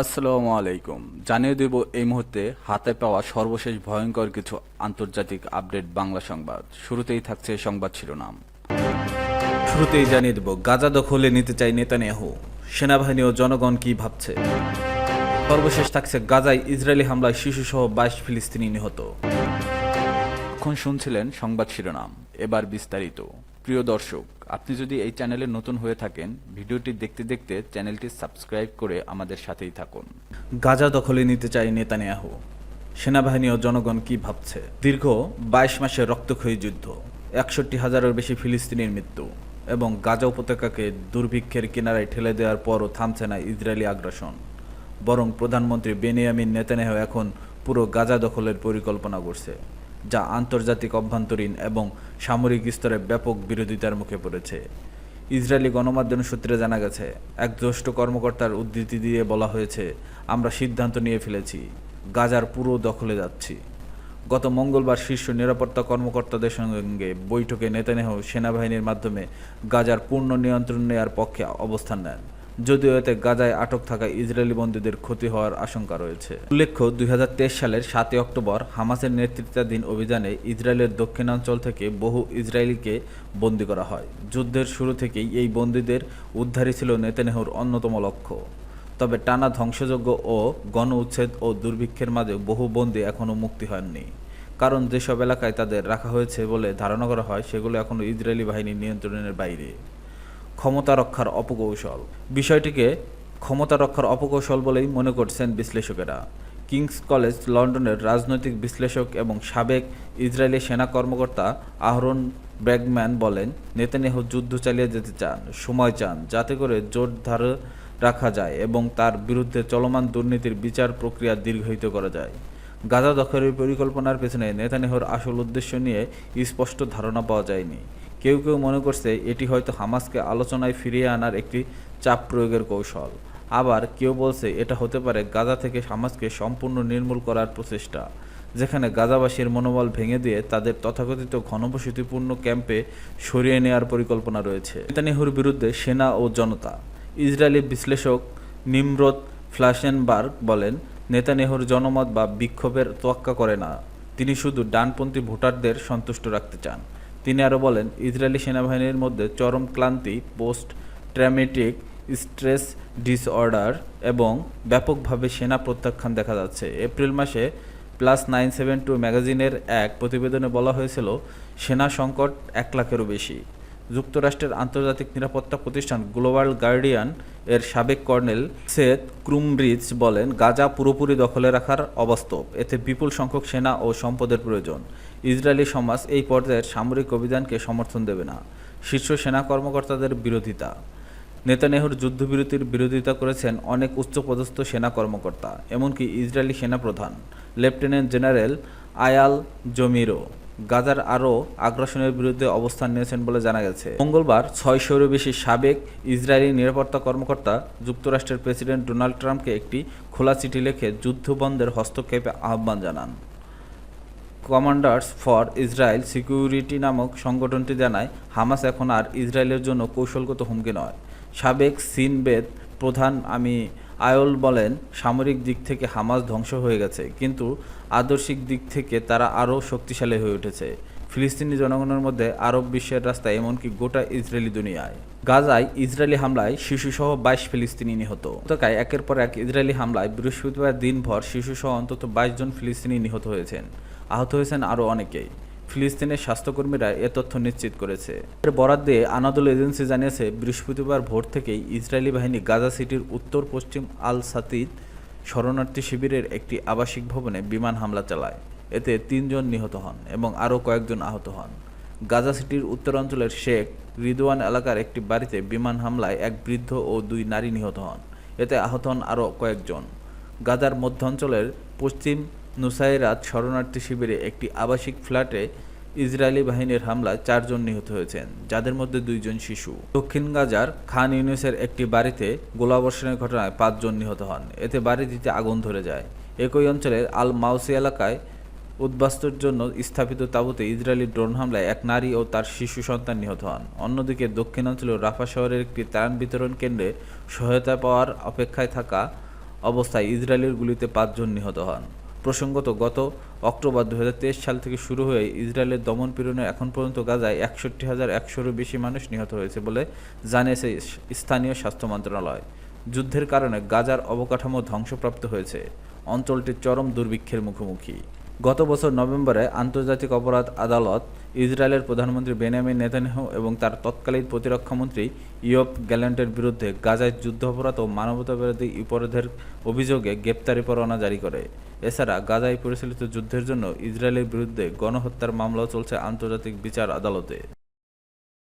আসসালামু আলাইকুম। জানিয়ে দেব এই মুহূর্তে হাতে পাওয়া সর্বশেষ ভয়ঙ্কর কিছু আন্তর্জাতিক আপডেট বাংলা সংবাদ। শুরুতেই থাকছে সংবাদ শিরোনাম। শুরুতেই জানিয়ে দেব, গাজা দখলে নিতে চাই নেতানিয়াহু। সেনাবাহিনী ও জনগণ কি ভাবছে? সর্বশেষ থাকছে গাজায় ইসরায়েলি হামলায় শিশুসহ বাইশ ফিলিস্তিনি নিহত। এখন শুনছিলেন সংবাদ শিরোনাম। এবার বিস্তারিত। প্রিয় দর্শক, আপনি যদি এই চ্যানেলে নতুন হয়ে থাকেন, ভিডিওটি দেখতে দেখতে চ্যানেলটি সাবস্ক্রাইব করে আমাদের সাথেই থাকুন। গাজা দখলে নিতে চাই নেতানিয়াহু। সেনাবাহিনী ও জনগণ কি ভাবছে? দীর্ঘ বাইশ মাসের রক্তক্ষয়ী যুদ্ধ, একষট্টি হাজারের বেশি ফিলিস্তিনির মৃত্যু এবং গাজা উপত্যকাকে দুর্ভিক্ষের কিনারায় ঠেলে দেওয়ার পরও থামছে না ইসরায়েলি আগ্রাসন। বরং প্রধানমন্ত্রী বেনিয়ামিন নেতানিয়াহু এখন পুরো গাজা দখলের পরিকল্পনা করছে। যা আন্তর্জাতিক অভ্যন্তরীণ এবং সামরিক স্তরে ব্যাপক বিরোধিতার মুখে পড়েছে। ইসরায়েলি গণমাধ্যম সূত্রে জানা গেছে, এক জ্যেষ্ঠ কর্মকর্তার উদ্ধৃতি দিয়ে বলা হয়েছে, আমরা সিদ্ধান্ত নিয়ে ফেলেছি, গাজার পুরো দখলে যাচ্ছি। গত মঙ্গলবার শীর্ষ নিরাপত্তা কর্মকর্তাদের সঙ্গে বৈঠকে নেতানেহ সেনাবাহিনীর মাধ্যমে গাজার পূর্ণ নিয়ন্ত্রণ নেওয়ার পক্ষে অবস্থান নেন। যদিও এতে গাজায় আটক থাকা ইসরায়েলি বন্দীদের ক্ষতি হওয়ার আশঙ্কা রয়েছে। উল্লেখ্য, দুই হাজার তেইশ সালের সাতই অক্টোবর হামাসের নেতৃত্বাধীন অভিযানে ইসরায়েলের দক্ষিণাঞ্চল থেকে বহু ইসরায়েলিকে বন্দী করা হয়। যুদ্ধের শুরু থেকেই এই বন্দীদের উদ্ধারই ছিল নেতানেহুর অন্যতম লক্ষ্য। তবে টানা ধ্বংসযজ্ঞ ও গণ উচ্ছেদ ও দুর্ভিক্ষের মাঝে বহু বন্দী এখনও মুক্তি হয়নি। কারণ যেসব এলাকায় তাদের রাখা হয়েছে বলে ধারণা করা হয়, সেগুলো এখনও ইসরায়েলি বাহিনীর নিয়ন্ত্রণের বাইরে। ক্ষমতা রক্ষার অপকৌশল। বিষয়টিকে ক্ষমতা রক্ষার অপকৌশল বলেই মনে করছেন বিশ্লেষকেরা। কিংস কলেজ, লন্ডনের রাজনৈতিক বিশ্লেষক এবং সাবেক ইসরায়েলি সেনা কর্মকর্তা আহরন ব্র্যাগম্যান বলেন, নেতানিয়াহু যুদ্ধ চালিয়ে যেতে চান, সময় চান, যাতে করে জোট ধারে রাখা যায় এবং তার বিরুদ্ধে চলমান দুর্নীতির বিচার প্রক্রিয়া দীর্ঘায়িত করা যায়। গাজা দখলের পরিকল্পনার পেছনে নেতানিয়াহুর আসল উদ্দেশ্য নিয়ে স্পষ্ট ধারণা পাওয়া যায়নি। কেউ কেউ মনে করছে এটি হয়তো হামাসকে আলোচনায় ফিরিয়ে আনার একটি চাপ প্রয়োগের কৌশল। আবার কেউ বলছে এটা হতে পারে গাজা থেকে হামাসকে সম্পূর্ণ নির্মূল করার প্রচেষ্টা, যেখানে গাজাবাসীর মনোবল ভেঙে দিয়ে তাদের তথাকথিত ঘনবসতিপূর্ণ ক্যাম্পে সরিয়ে নেওয়ার পরিকল্পনা রয়েছে। নেতানিয়াহুর বিরুদ্ধে সেনা ও জনতা। ইসরায়েলি বিশ্লেষক নিমরোদ ফ্লাসেনবার্গ বলেন, নেতানিয়াহুর জনমত বা বিক্ষোভের তোয়াক্কা করে না। তিনি শুধু ডানপন্থী ভোটারদের সন্তুষ্ট রাখতে চান। তিনি আরও বলেন, ইসরায়েলি সেনাবাহিনীর মধ্যে চরম ক্লান্তি, পোস্ট ট্র্যামেটিক স্ট্রেস ডিসঅর্ডার এবং ব্যাপকভাবে সেনা প্রত্যাখ্যান দেখা যাচ্ছে। এপ্রিল মাসে প্লাস নাইন সেভেন টু ম্যাগাজিনের এক প্রতিবেদনে বলা হয়েছিল, সেনা সংকট এক লাখেরও বেশি। যুক্তরাষ্ট্রের আন্তর্জাতিক নিরাপত্তা প্রতিষ্ঠান গ্লোবাল গার্ডিয়ান এর সাবেক কর্নেল সেত ক্রুমব্রিজ বলেন, গাজা পুরোপুরি দখলে রাখার অবাস্তব এতে বিপুল সংখ্যক সেনা ও সম্পদের প্রয়োজন। ইসরায়েলি সমাজ এই পর্যায়ের সামরিক অভিযানকে সমর্থন দেবে না। শীর্ষ সেনা কর্মকর্তাদের বিরোধিতা। নেতানিয়াহুর যুদ্ধবিরতির বিরোধিতা করেছেন অনেক উচ্চপদস্থ সেনা কর্মকর্তা, এমনকি ইসরায়েলি সেনাপ্রধান, লেফটেন্যান্ট জেনারেল আয়াল জমিরো গাজার আরও আগ্রাসনের বিরুদ্ধে অবস্থান নিয়েছেন বলে জানা গেছে। মঙ্গলবার ছয়শোরও বেশি সাবেক ইসরায়েলি নিরাপত্তা কর্মকর্তা, যুক্তরাষ্ট্রের প্রেসিডেন্ট ডোনাল্ড ট্রাম্পকে একটি খোলা চিঠি লিখে যুদ্ধবন্ধের হস্তক্ষেপে আহ্বান জানান। কমান্ডার্স ফর ইসরায়েল সিকিউরিটি নামক সংগঠনটি জানায়, হামাস এখন আর ইসরায়েলের জন্য কৌশলগত হুমকি নয়। সাবেক সিনবেদ প্রধান আমি আয়ল বলেন, সামরিক দিক থেকে হামাস ধ্বংস হয়ে গেছে, কিন্তু আদর্শিক দিক থেকে তারা আরও শক্তিশালী হয়ে উঠেছে। ফিলিস্তিনি জনগণের মধ্যে আরব বিশ্বের রাস্তায় এমনকি গোটা ইসরায়েলি দুনিয়ায়। গাজায় ইসরায়েলি হামলায় শিশুসহ বাইশ ফিলিস্তিনি নিহত। উপত্যকায় একের পর এক ইসরায়েলি হামলায় বৃহস্পতিবার দিনভর শিশুসহ অন্তত বাইশ জন ফিলিস্তিনি নিহত হয়েছেন। আহত হয়েছেন আরও অনেকেই। ফিলিস্তিনের স্বাস্থ্যকর্মীরা এ তথ্য নিশ্চিত করেছে। এর বরাদ দিয়ে আনাদুল এজেন্সি জানিয়েছে, বৃহস্পতিবার ভোর থেকেই ইসরায়েলি বাহিনী গাজা সিটির উত্তর পশ্চিম আল সাতিদ শরণার্থী শিবিরের একটি আবাসিক ভবনে বিমান হামলা চালায়। এতে তিনজন নিহত হন এবং আরও কয়েকজন আহত হন। গাজা সিটির উত্তরাঞ্চলের শেখ রিদওয়ান এলাকার একটি বাড়িতে বিমান হামলায় এক বৃদ্ধ ও দুই নারী নিহত হন। এতে আহত হন আরও কয়েকজন। গাজার মধ্যাঞ্চলের পশ্চিম নুসাইরাত শরণার্থী শিবিরে একটি আবাসিক ফ্ল্যাটে ইসরায়েলি বাহিনীর হামলায় চারজন নিহত হয়েছেন, যাদের মধ্যে দুইজন শিশু। দক্ষিণ গাজার খান ইউনিসের একটি বাড়িতে গোলাবর্ষণের ঘটনায় পাঁচজন নিহত হন। এতে বাড়িটিতে আগুন ধরে যায়। একই অঞ্চলের আল মাউসি এলাকায় উদ্বাস্তুর জন্য স্থাপিত তাঁবুতে ইসরায়েলি ড্রোন হামলায় এক নারী ও তার শিশু সন্তান নিহত হন। অন্যদিকে দক্ষিণাঞ্চলের রাফা শহরের একটি ত্রাণ বিতরণ কেন্দ্রে সহায়তা পাওয়ার অপেক্ষায় থাকা অবস্থায় ইসরায়েলের গুলিতে পাঁচজন নিহত হন। প্রসঙ্গত, গত অক্টোবর দু হাজার তেইশ সাল থেকে শুরু হয়ে ইসরায়েলের দমনপীড়নে এখন পর্যন্ত গাজায় একষট্টি হাজার একশোরও বেশি মানুষ নিহত হয়েছে বলে জানিয়েছে স্থানীয় স্বাস্থ্য মন্ত্রণালয়। যুদ্ধের কারণে গাজার অবকাঠামো ধ্বংসপ্রাপ্ত হয়েছে। অঞ্চলটি চরম দুর্ভিক্ষের মুখোমুখি। গত বছর নভেম্বরে আন্তর্জাতিক অপরাধ আদালত ইসরায়েলের প্রধানমন্ত্রী বেনিয়ামিন নেতানেহ এবং তার তৎকালীন প্রতিরক্ষামন্ত্রী ইয়ব গ্যালেন্টের বিরুদ্ধে গাজায় যুদ্ধাপরাধ ও মানবতাবিরোধী অপরাধের অভিযোগে গ্রেপ্তারি পরোয়ানা জারি করে। এছাড়া গাজায় পরিচালিত যুদ্ধের জন্য ইসরায়েলের বিরুদ্ধে গণহত্যার মামলাও চলছে আন্তর্জাতিক বিচার আদালতে।